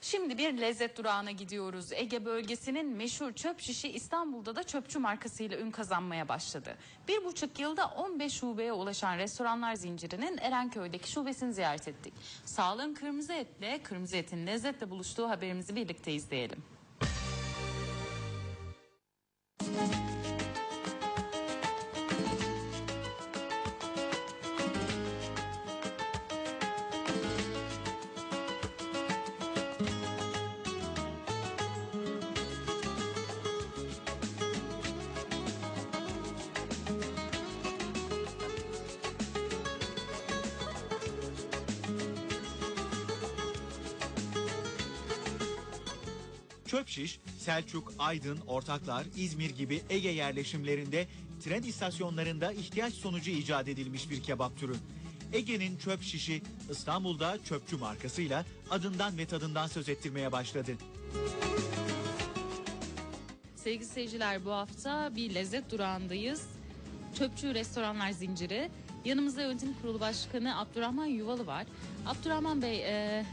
Şimdi bir lezzet durağına gidiyoruz. Ege bölgesinin meşhur çöp şişi İstanbul'da da çöpçü markasıyla ün kazanmaya başladı. Bir buçuk yılda 15 şubeye ulaşan restoranlar zincirinin Erenköy'deki şubesini ziyaret ettik. Sağlığın kırmızı etle, kırmızı etin lezzetle buluştuğu haberimizi birlikte izleyelim. Çöp şiş, Selçuk, Aydın, Ortaklar, İzmir gibi Ege yerleşimlerinde tren istasyonlarında ihtiyaç sonucu icat edilmiş bir kebap türü. Ege'nin çöp şişi İstanbul'da çöpçü markasıyla adından ve tadından söz ettirmeye başladı. Sevgili seyirciler bu hafta bir lezzet durağındayız. Çöpçü restoranlar zinciri. Yanımızda yönetim kurulu başkanı Abdurrahman Yuvalı var. Abdurrahman Bey e,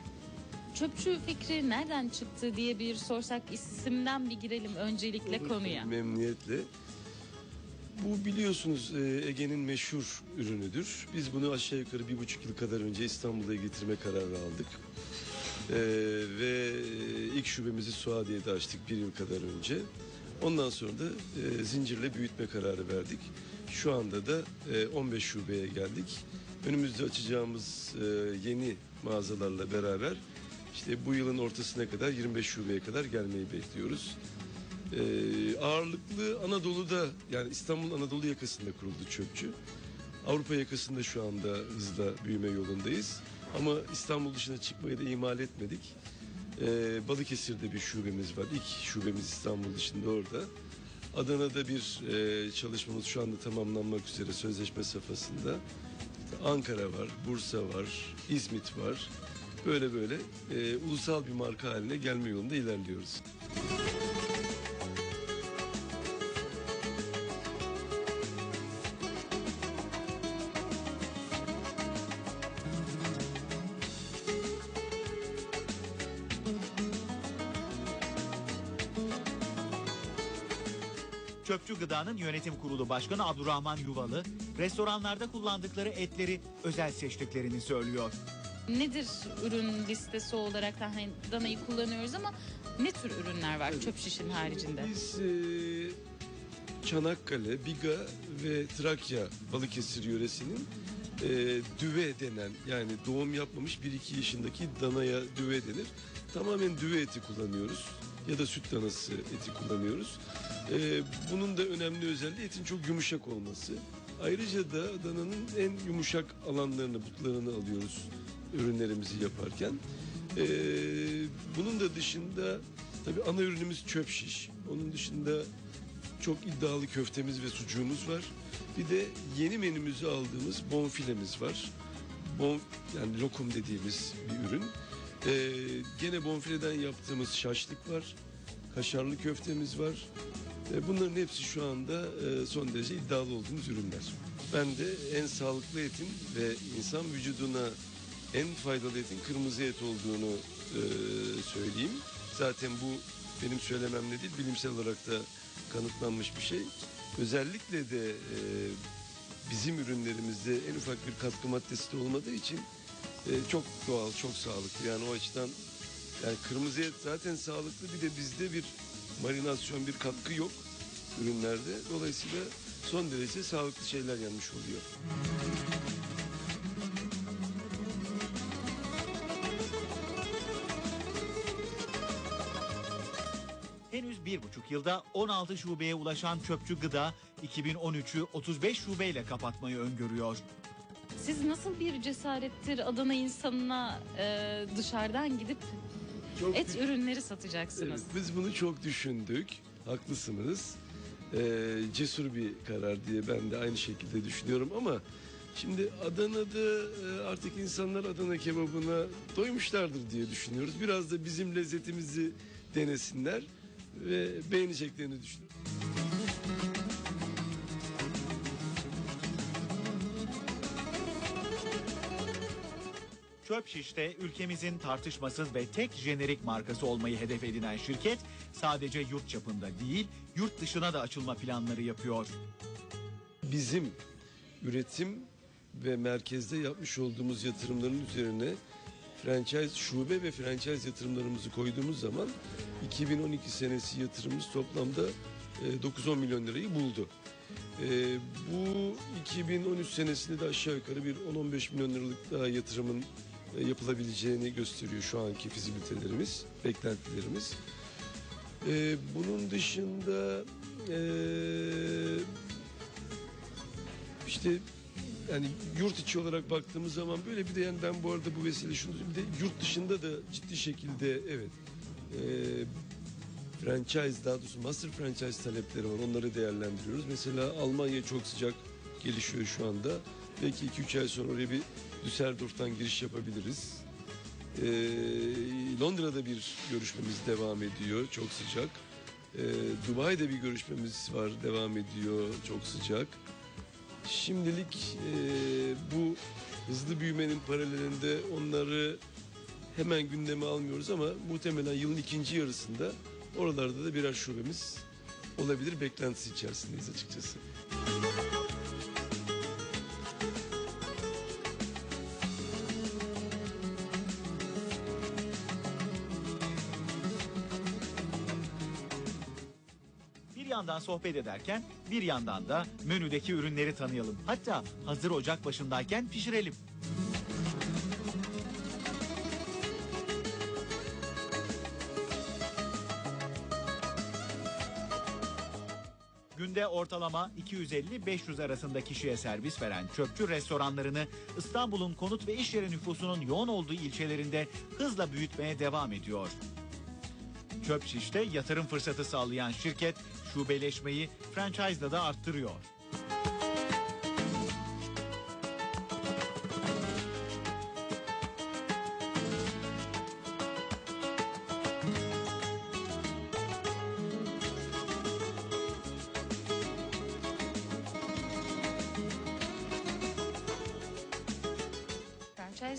çöpçü fikri nereden çıktı diye bir sorsak isimden bir girelim öncelikle konuya. Memnuniyetle. Bu biliyorsunuz e, Ege'nin meşhur ürünüdür. Biz bunu aşağı yukarı bir buçuk yıl kadar önce İstanbul'a getirme kararı aldık. E, ve ilk şubemizi Suadiye'de açtık bir yıl kadar önce. Ondan sonra da e, zincirle büyütme kararı verdik. Şu anda da e, 15 şubeye geldik. Önümüzde açacağımız e, yeni mağazalarla beraber işte bu yılın ortasına kadar 25 şubeye kadar gelmeyi bekliyoruz. Ee, ağırlıklı Anadolu'da yani İstanbul Anadolu yakasında kuruldu çöpçü. Avrupa yakasında şu anda hızla büyüme yolundayız. Ama İstanbul dışına çıkmayı da ihmal etmedik. Ee, Balıkesir'de bir şubemiz var. İlk şubemiz İstanbul dışında orada. Adana'da bir e, çalışmamız şu anda tamamlanmak üzere sözleşme safhasında. Ankara var, Bursa var, İzmit var. Böyle böyle e, ulusal bir marka haline gelme yolunda ilerliyoruz. Çöpçü Gıda'nın yönetim kurulu başkanı Abdurrahman Yuvalı, restoranlarda kullandıkları etleri özel seçtiklerini söylüyor. Nedir ürün listesi olarak da hani danayı kullanıyoruz ama ne tür ürünler var çöp şişin haricinde? Biz e, Çanakkale, Biga ve Trakya Balıkesir yöresinin e, düve denen yani doğum yapmamış 1-2 yaşındaki danaya düve denir. Tamamen düve eti kullanıyoruz ya da süt danası eti kullanıyoruz. E, bunun da önemli özelliği etin çok yumuşak olması. Ayrıca da dananın en yumuşak alanlarını, butlarını alıyoruz ürünlerimizi yaparken. E, bunun da dışında tabii ana ürünümüz çöp şiş. Onun dışında çok iddialı köftemiz ve sucuğumuz var. Bir de yeni menümüzü aldığımız bonfilemiz var. Bon, yani lokum dediğimiz bir ürün. Ee, gene bonfileden yaptığımız şaşlık var. Kaşarlı köftemiz var. Ee, bunların hepsi şu anda e, son derece iddialı olduğumuz ürünler. Ben de en sağlıklı etin ve insan vücuduna en faydalı etin kırmızı et olduğunu e, söyleyeyim. Zaten bu benim söylememle değil bilimsel olarak da kanıtlanmış bir şey. Özellikle de e, bizim ürünlerimizde en ufak bir katkı maddesi de olmadığı için e, çok doğal, çok sağlıklı. Yani o açıdan yani kırmızı et zaten sağlıklı bir de bizde bir marinasyon, bir katkı yok ürünlerde. Dolayısıyla son derece sağlıklı şeyler yanmış oluyor. Henüz bir buçuk yılda 16 şubeye ulaşan Çöpçü Gıda 2013'ü 35 şubeyle kapatmayı öngörüyor. Siz nasıl bir cesarettir Adana insanına e, dışarıdan gidip Çok et ürünleri satacaksınız? Evet, biz bunu çok düşündük. Haklısınız. Ee, cesur bir karar diye ben de aynı şekilde düşünüyorum ama şimdi Adana'da e, artık insanlar Adana kebabına doymuşlardır diye düşünüyoruz. Biraz da bizim lezzetimizi denesinler ve beğeneceklerini düşünüyorum. Çöp Şiş'te ülkemizin tartışmasız ve tek jenerik markası olmayı hedef edinen şirket sadece yurt çapında değil yurt dışına da açılma planları yapıyor. bizim üretim ve merkezde yapmış olduğumuz yatırımların üzerine franchise şube ve franchise yatırımlarımızı koyduğumuz zaman 2012 senesi yatırımımız toplamda e, 9-10 milyon lirayı buldu. E, Bu 2013 senesinde de aşağı yukarı bir 10-15 milyon liralık daha yatırımın e, yapılabileceğini gösteriyor şu anki fizibilitelerimiz, beklentilerimiz. E, Bunun dışında e, işte yani yurt içi olarak baktığımız zaman böyle bir de yani ben bu arada bu vesile şunu bir de yurt dışında da ciddi şekilde evet e, franchise daha doğrusu master franchise talepleri var onları değerlendiriyoruz. Mesela Almanya çok sıcak gelişiyor şu anda. Belki 2-3 ay sonra oraya bir Düsseldorf'tan giriş yapabiliriz. E, Londra'da bir görüşmemiz devam ediyor çok sıcak. E, Dubai'de bir görüşmemiz var devam ediyor çok sıcak. Şimdilik e, bu hızlı büyümenin paralelinde onları hemen gündeme almıyoruz ama muhtemelen yılın ikinci yarısında oralarda da birer şubemiz olabilir beklentisi içerisindeyiz açıkçası. Yandan sohbet ederken bir yandan da menüdeki ürünleri tanıyalım. Hatta hazır ocak başındayken pişirelim. Günde ortalama 250-500 arasında kişiye servis veren çöpçü restoranlarını İstanbul'un konut ve iş yeri nüfusunun yoğun olduğu ilçelerinde hızla büyütmeye devam ediyor. Çöp şişte yatırım fırsatı sağlayan şirket şubeleşmeyi franchise'da da arttırıyor.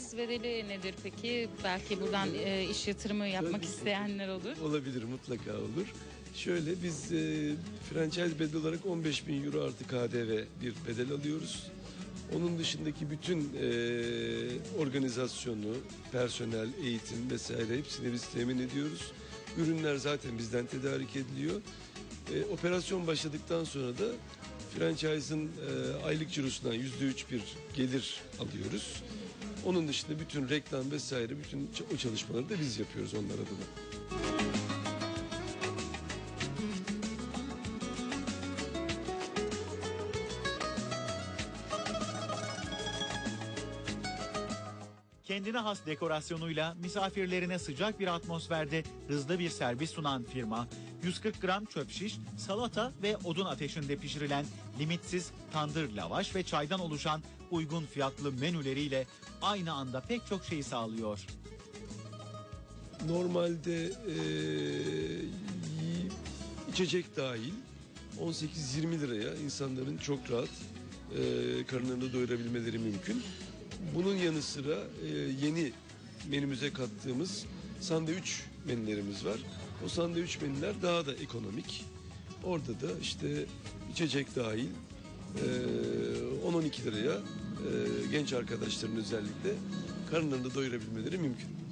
Franchise bedeli nedir peki? Belki buradan e, iş yatırımı yapmak isteyenler olur. Olabilir mutlaka olur. Şöyle biz e, franchise bedel olarak 15 bin euro artı KDV bir bedel alıyoruz. Onun dışındaki bütün e, organizasyonu, personel, eğitim vesaire hepsini biz temin ediyoruz. Ürünler zaten bizden tedarik ediliyor. E, operasyon başladıktan sonra da franchise'ın e, aylık cirosundan yüzde üç bir gelir alıyoruz. Onun dışında bütün reklam vesaire bütün o çalışmaları da biz yapıyoruz onlar adına. Kendine has dekorasyonuyla misafirlerine sıcak bir atmosferde hızlı bir servis sunan firma, 140 gram çöp şiş, salata ve odun ateşinde pişirilen limitsiz tandır lavaş ve çaydan oluşan uygun fiyatlı menüleriyle aynı anda pek çok şeyi sağlıyor. Normalde y- içecek dahil 18-20 liraya insanların çok rahat eee karınlarını doyurabilmeleri mümkün. Bunun yanı sıra eee, yeni menümüze kattığımız sandviç menülerimiz var. O sandviç menüler daha da ekonomik. Orada da işte içecek dahil eee 10-12 liraya genç arkadaşların özellikle karınlarını doyurabilmeleri mümkün.